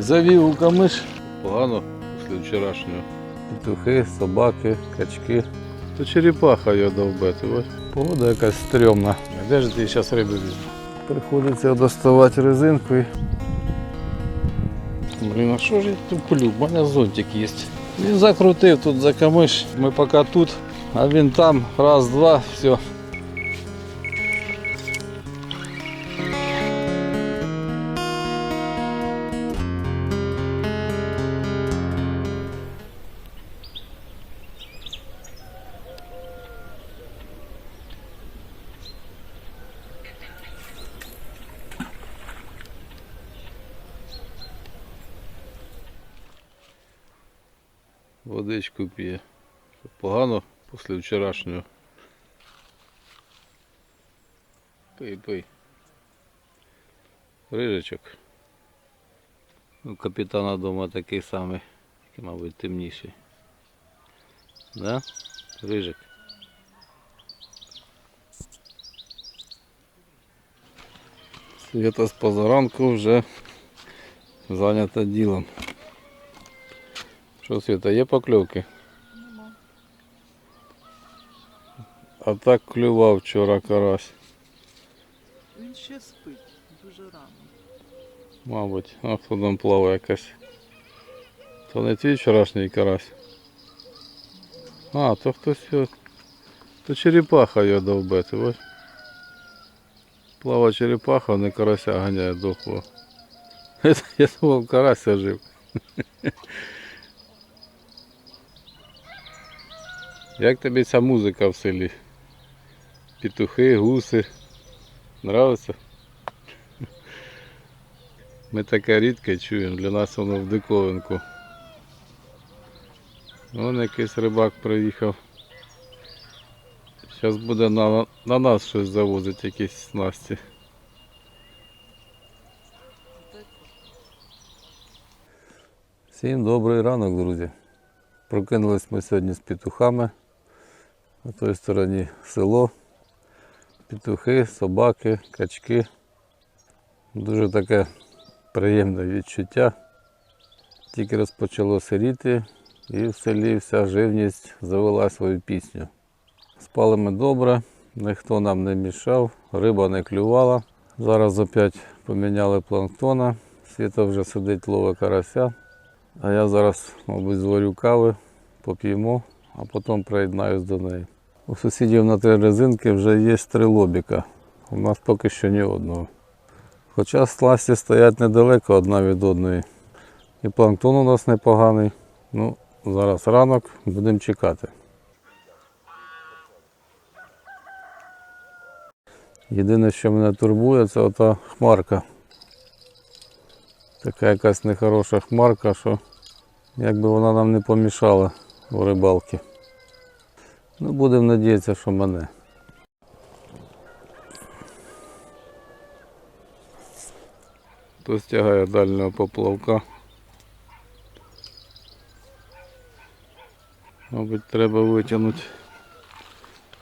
Завів у камиш. Погано після вчорашнього. Петухи, собаки, качки. То черепаха його довбити. Погода якась стрьомна. А Де ж ти зараз риби візьмеш? Приходиться доставати резинку і Блін, а що ж я тут кулю? У мене зонтик є. Він закрутив тут за камиш. Ми поки тут, а він там, раз, два, все. Водичку п'є. Погано після вчорашнього. Пий, пий. Рижичок. У капітана вдома такий самий, тільки, мабуть, темніший. Да? Рижик. Свята з позаранку вже зайнята ділом. Що, Свята, є покльовки? А так клював вчора карась, Він ще спить дуже рано. мабуть. А хто там плаває якась. То не твій вчорашній карась. А, то хтось його. То черепаха його довбити, ось. Плава черепаха, не карася ганяє дохло. Я думав, карася жив. Як тобі ця музика в селі? Петухи, гуси. Нравиться? Ми таке рідке чуємо, для нас воно в диковинку. Вон якийсь рибак приїхав. Зараз буде на, на нас щось завозити, якісь снасті. Всім добрий ранок, друзі. Прокинулись ми сьогодні з петухами. На той стороні село. Петухи, собаки, качки. Дуже таке приємне відчуття. Тільки розпочало сиріти і в селі вся живність завела свою пісню. Спали ми добре, ніхто нам не мішав, риба не клювала. Зараз опять поміняли планктона. Світа вже сидить ловить карася. А я зараз, мабуть, зварю кави, поп'ємо, а потім приєднаюсь до неї. У сусідів на три резинки вже є три лобіка. У нас поки що ні одного. Хоча сласті стоять недалеко одна від одної. І планктон у нас непоганий. Ну, зараз ранок, будемо чекати. Єдине, що мене турбує, це ота хмарка. Така якась нехороша хмарка, що якби вона нам не помішала у рибалки. Ну, будемо надіятися, що мене. Хто стягає дальнього поплавка. Мабуть, треба витягнути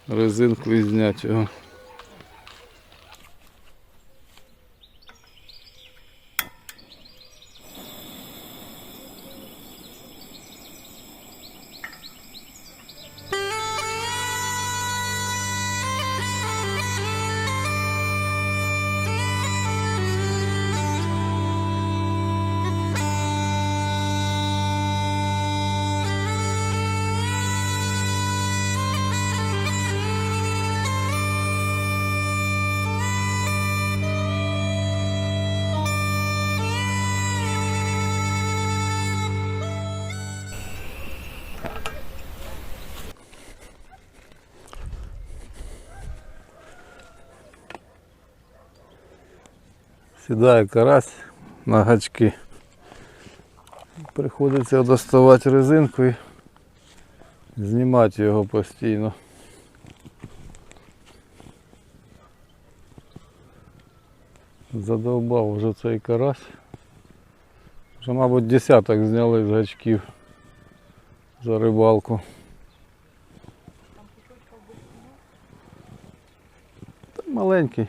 резинку і зняти його. Сідає карась на гачки. Приходиться доставати резинку і знімати його постійно. Задовбав вже цей карась. Вже, мабуть, десяток зняли з гачків за рибалку. Та маленький.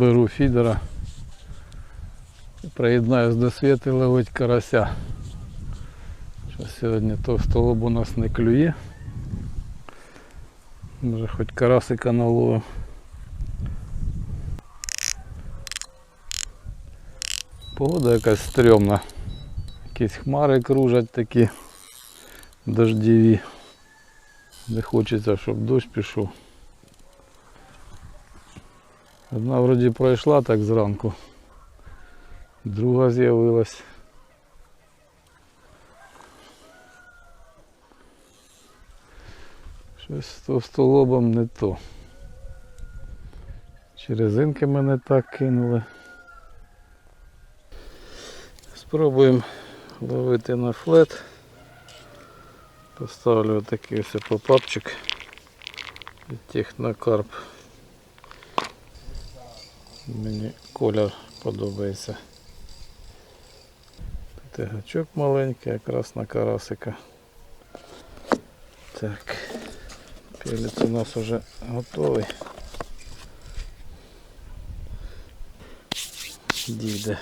зберу фідера. і Приєднаюсь до світи ловить карася. Що сьогодні товстолоб у нас не клює. Може хоч карасика наловив. Погода якась стрьомна. Якісь хмари кружать такі дождєві. Де хочеться, щоб дощ пішов. Одна вроді пройшла так зранку. Друга з'явилась. Щось з товстолобом не то. Чи резинки мене так кинули. Спробуємо ловити на флет. Поставлю отакий ось попапчик від Технокарп. Мені колір подобається. Тут маленький, якраз на карасика. Так, пелець у нас вже готовий. Дійде.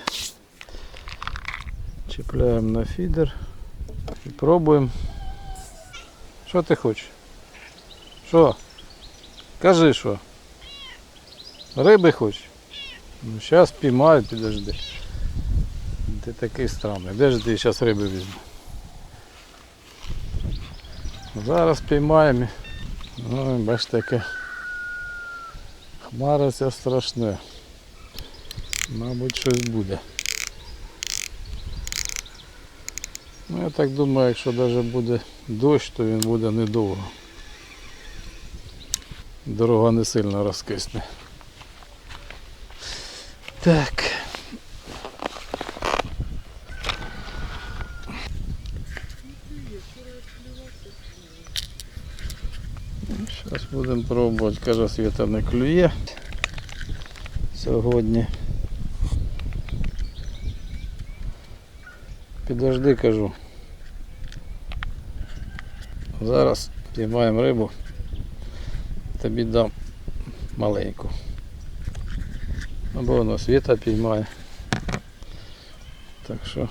Чіпляємо на фідер і пробуємо. Що ти хочеш? Що? Кажи що? Риби хочеш? Ну зараз піймаю, підожди. Ти такий странний. Де ж ти зараз риби візьму? Зараз піймаємо. Ну, бач таке. Хмара ця страшне. Мабуть, щось буде. Ну, я так думаю, якщо навіть буде дощ, то він буде недовго. Дорога не сильно розкисне. Так. Зараз будемо пробувати, каже, світа не клює сьогодні. Підожди, кажу. Зараз піймаємо рибу. Тобі дам маленьку. Або воно світа піймає. Так що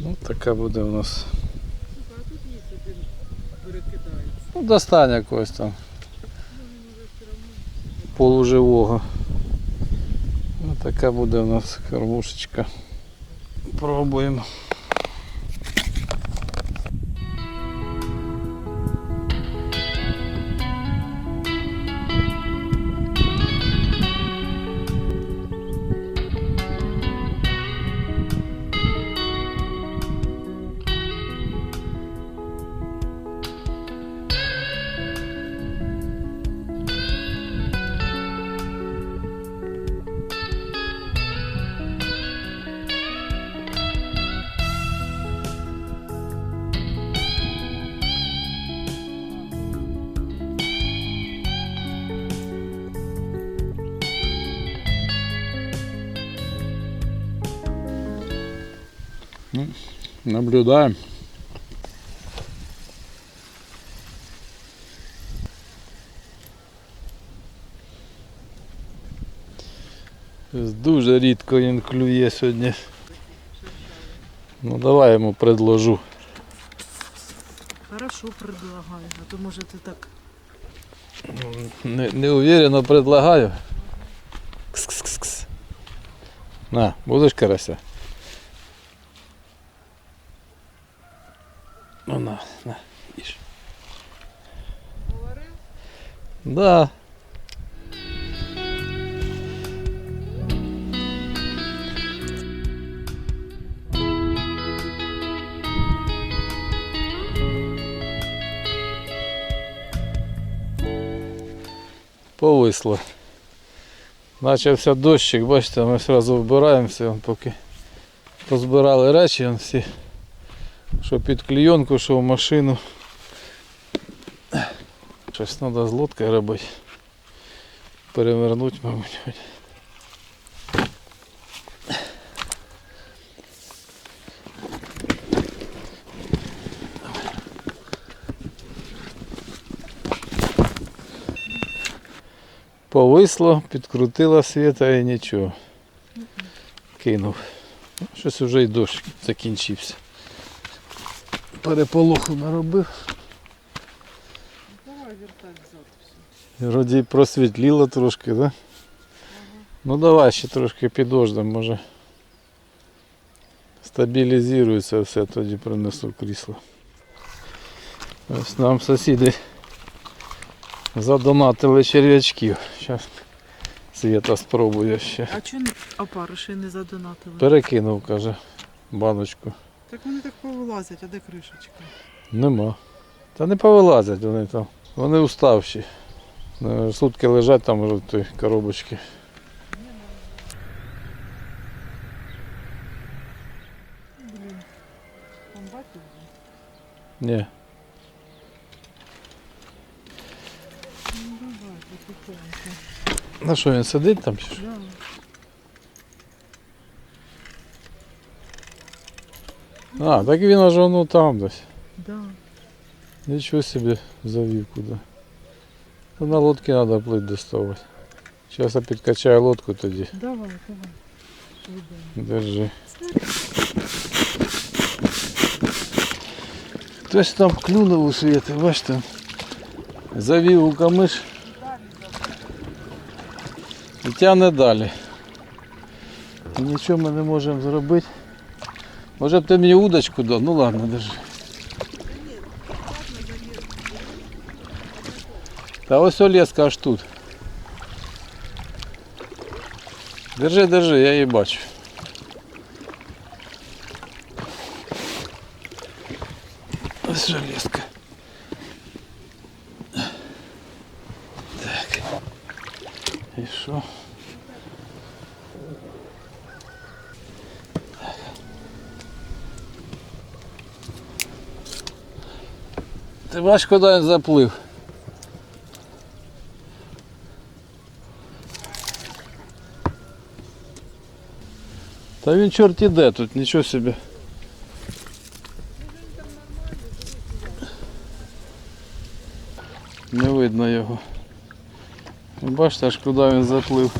ну, така буде у нас. Ну, достань якогось там полуживого. Ну, така буде у нас кормушечка. Пробуємо. Наблюдаем. Дуже рідко він клює сьогодні. Ну давай йому предложу. Хорошо предлагаю, а то може ти так Не, не уверенно предлагаю. Кс-кс-кс. На, будеш карася? Ну на, на, їж. говорив. Да. Повисло. Начався дощик, бачите, ми одразу вбираємося, поки позбирали речі, всі, що під клійонку, що в машину. Щось треба з лодкою робити. Перевернути, мабуть. Повисло, підкрутила світа і нічого. Кинув. Ну, Щось вже й дощ закінчився. Переполоху наробив. Давай вертай взад все. Вроді просвітліло трошки, так? Да? Ну давай ще трошки підождемо, може. Стабілізується все, тоді принесу крісло. Ось нам сусіди задонатили черв'ячків. Зараз Свята спробує ще. А чого не опариші не задонатили? Перекинув, каже, баночку. Так вони так повилазять, а де кришечка? Нема. Та не повилазять вони там. Вони уставші. Е, Сутки лежать там в той коробочці. Ні. На що він сидить там? чи що? А, так він аж воно там десь. Да. Нічого собі завів куди. Та на лодці треба плить доставати. Зараз я підкачаю лодку тоді. Давай, давай. Йдемо. Держи. Хтось там клюнув у світі, бачите. Завів у камиш. І тягне далі. І нічого ми не можемо зробити. Може б ти мені удочку дав? Ну ладно, держи. Та ось олеска аж тут. Держи, держи, я її бачу. Ось железка. Так. І що? Ти бачиш, куди він заплив? Та він чорт іде тут, нічого собі. Не видно його. Бачите, аж куди він заплив.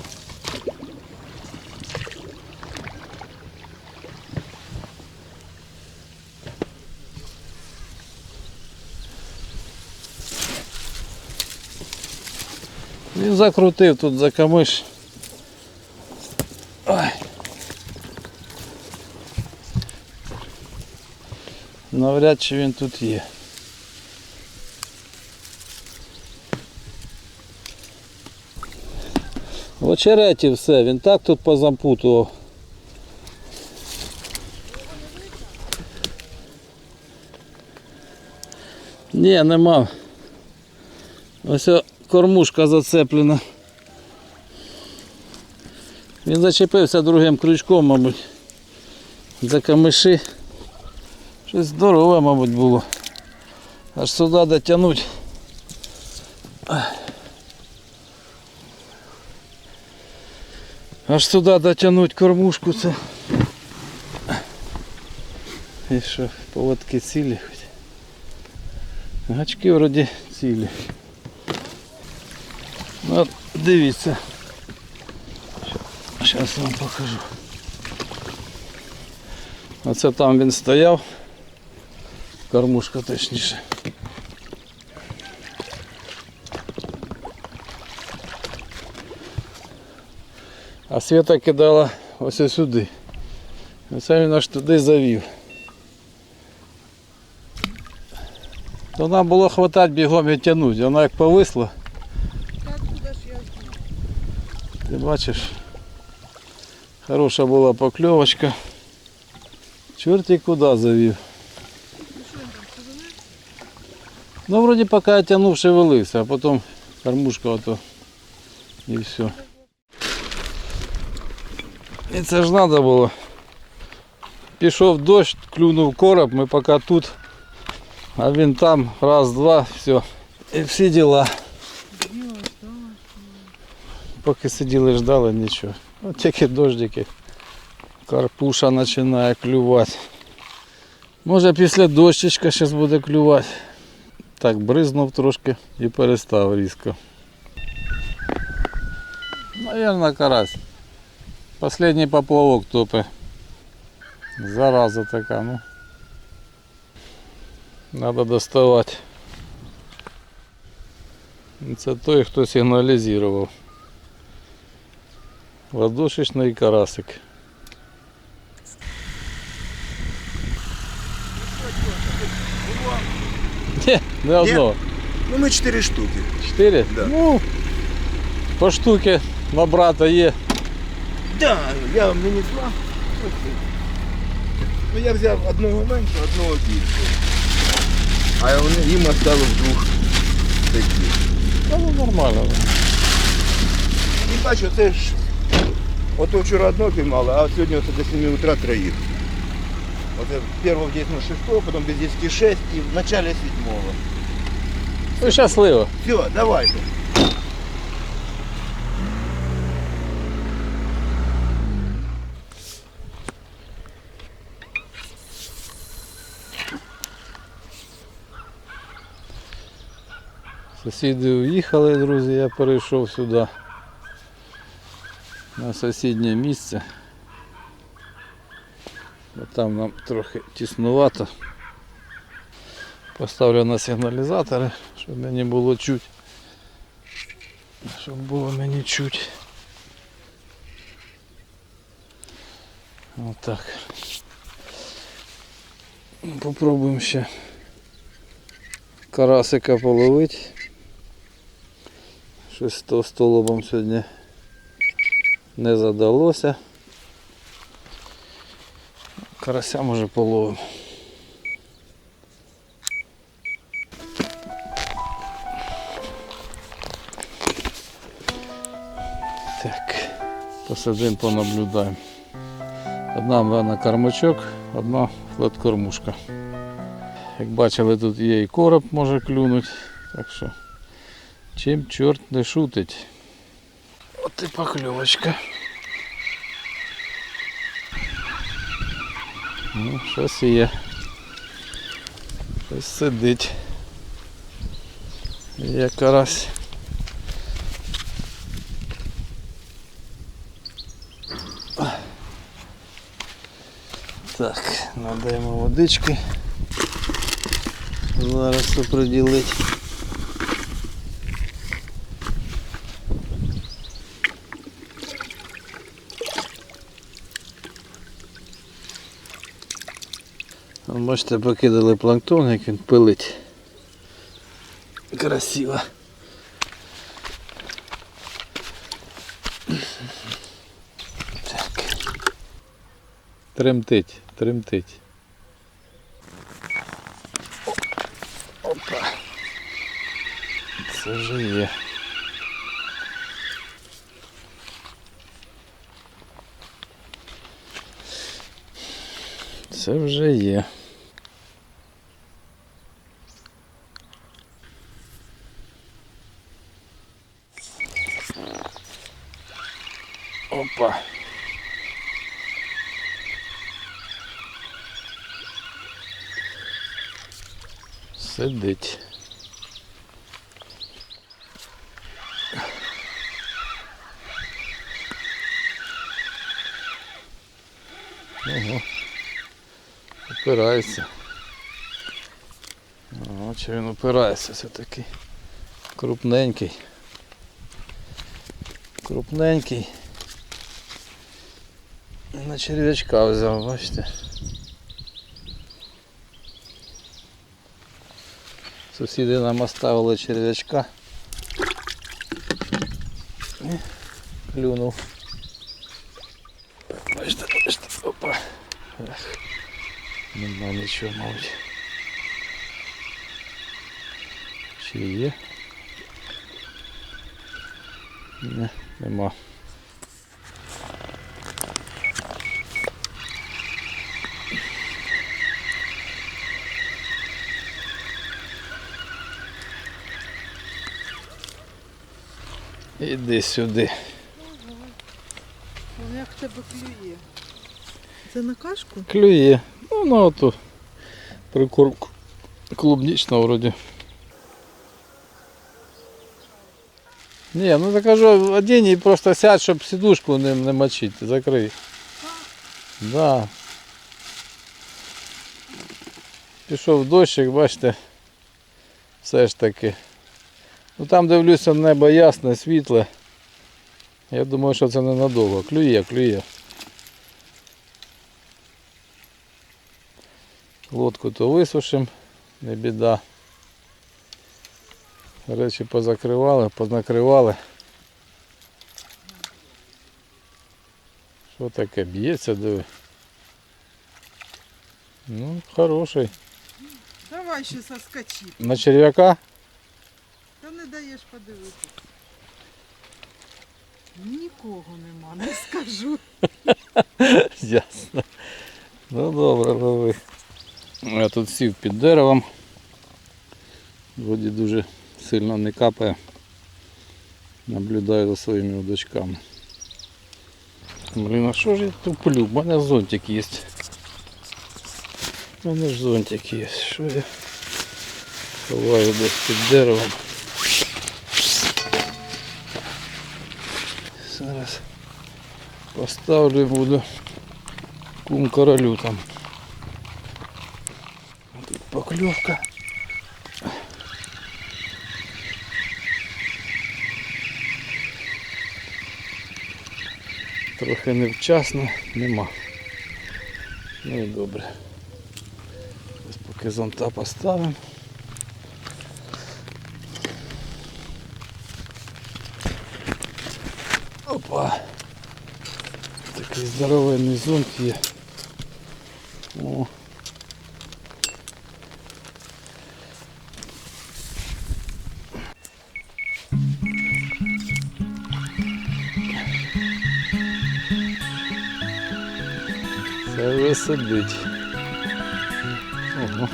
Він закрутив тут за камиш. Навряд чи він тут є. В очереті все, він так тут позапутував. Ні, нема. Ось кормушка зацеплена. Він зачепився другим крючком, мабуть, за камиші. Щось здорове, мабуть, було. Аж сюди дотягнути. Аж сюди дотягнути кормушку це. І що, поводки цілі хоч. Гачки вроді цілі. Ну, от дивіться. Зараз вам покажу. Оце там він стояв. Кормушка точніше. А свята кидала ось сюди. Оце він аж туди завів. То нам було хватати бігом і тягнути. Вона як повисла. Ти бачиш, хороша була покльовочка. Чорті куди завів. Ну, вроді поки я тягнув, шевелився, а потім кормушка ото і все. І це ж треба було. Пішов дощ, клюнув короб, ми поки тут, а він там, раз, два, все. І всі діла. ділась, да? Поки сиділи ждали нічого. От тільки дождики. Карпуша починає клювати. Може після дощечка зараз буде клювати. Так, бризнув трошки і перестав різко. Наверное, карась. Последний поплавок топи. Зараза така, ну. Надо доставати. Це той, хто сигналізував. Ладошечний карасик. Ні, не одного. Ну мы четыре штуки. Чотири? Да. Ну, по штуки на брата є. Да, я мені два. Ну я взяв одного менше, одного більше. А вони, їм осталось двох таких. Та ну нормально. І бачу, це ж. Ото вчора одного піймали, а сьогодні оце до 7 утра троїх. Оце першого в 10 6, потім без 10 6 і в начале 7. Ну, щасливо. Все, давайте. Сусіди уїхали, друзі, я перейшов сюди на сусіднє місце. Бо там нам трохи тіснувато. Поставлю на сигналізатори, щоб мені було чуть. Щоб було мені чуть. Отак. Попробуємо ще карасика половити. Щось з того столобом сьогодні не задалося. Карася може половимо. Так, посидимо, понаблюдаємо. Одна мене кормачок, одна флет-кормушка. Як бачили, тут є і короб може клюнути. Так що чим чорт не шутить. От і покльовочка. Ну, щось є. Щось сидить. Є карась. Так, надаємо водички. Зараз. Вон, Бачите, покидали планктон, як він пилить. Красиво. Так. Тремтить, тремтить. Опа. Це вже є. Це вже є. Опа. Сидить. Ого. Опирається. О, чи він опирається все-таки. Крупненький. Крупненький. На черв'ячка взяв, бачите. Сусіди нам оставили черв'ячка. І Клюнув. Бачите, бачите, опа. Нема нічого, мабуть. Чи є? Не, нема. Іди сюди. Ну, як тебе клює? Це на кашку? Клює. Ну, ну оту прикормку клубнічна вроді. Ні, ну так кажу, одінь і просто сядь, щоб сідушку не, не мочити, закрий. Да. Пішов дощик, бачите. Все ж таки. Ну там дивлюся, небо ясне, світле. Я думаю, що це ненадовго. Клює, клює. Лодку то висушим, не біда. Речі позакривали, понакривали. Що таке? Б'ється, диви. Ну, хороший. Давай ще соскочи. На черв'яка? Та не даєш подивитися. Нікого нема, не скажу. Ясно. Ну добре, лови. Я тут сів під деревом. Вроді дуже сильно не капає. Наблюдаю за своїми дочками. Блін, а що ж я туплю? У мене зонтик є. У мене ж зонтик є. Що я ховаю десь під деревом. Зараз поставлю і буду кум королю там. А Тут покльовка. Трохи невчасно, нема. Ну і добре. Ось поки зонта поставимо. Опа! Такий здоровенний зонт є. Сидить. Ого.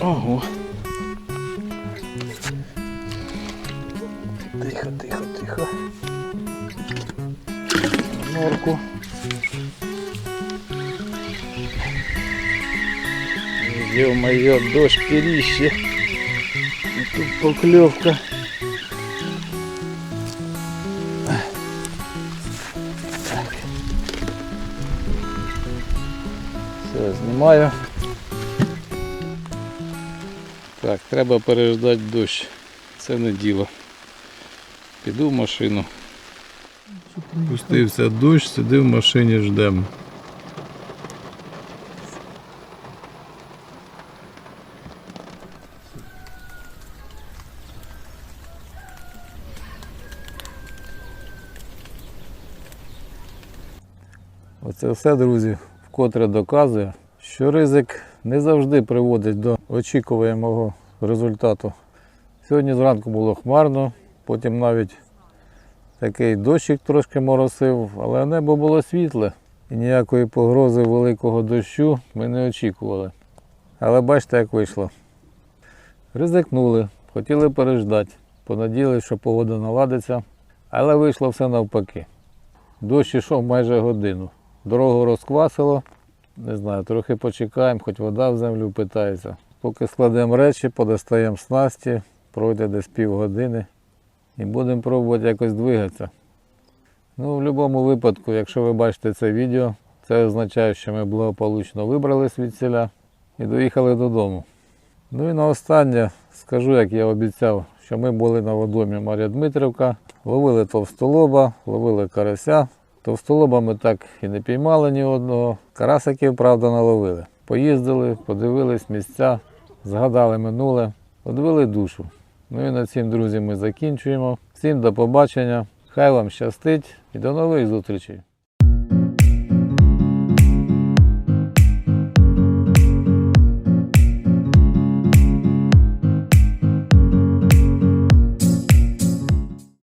Ого. Тихо, тихо, тихо. Норку. Ё-моё, дождь перище. И тут поклевка. Знімаю. Так, треба переждати дощ. Це не діло. Піду в машину. Пустився дощ, сиди в машині ждемо. Оце все, друзі, вкотре доказує, що ризик не завжди приводить до очікуваного результату. Сьогодні зранку було хмарно, потім навіть такий дощик трошки моросив, але небо було світле і ніякої погрози великого дощу ми не очікували. Але бачите, як вийшло. Ризикнули, хотіли переждати, понадіялися, що погода наладиться, але вийшло все навпаки. Дощ ішов майже годину. Дорогу розквасило. Не знаю, трохи почекаємо, хоч вода в землю питається. Поки складемо речі, подостаємо снасті, пройде десь півгодини і будемо пробувати якось двигатися. Ну, в будь-якому випадку, якщо ви бачите це відео, це означає, що ми благополучно вибрались від селя і доїхали додому. Ну і на останнє скажу, як я обіцяв, що ми були на водомі Марія Дмитрівка, ловили товстолоба, ловили карася. Товстолоба ми так і не піймали ні одного. Карасиків, правда, наловили. Поїздили, подивились місця, згадали минуле, одвели душу. Ну і на цім, друзі, ми закінчуємо. Всім до побачення. Хай вам щастить і до нових зустрічей.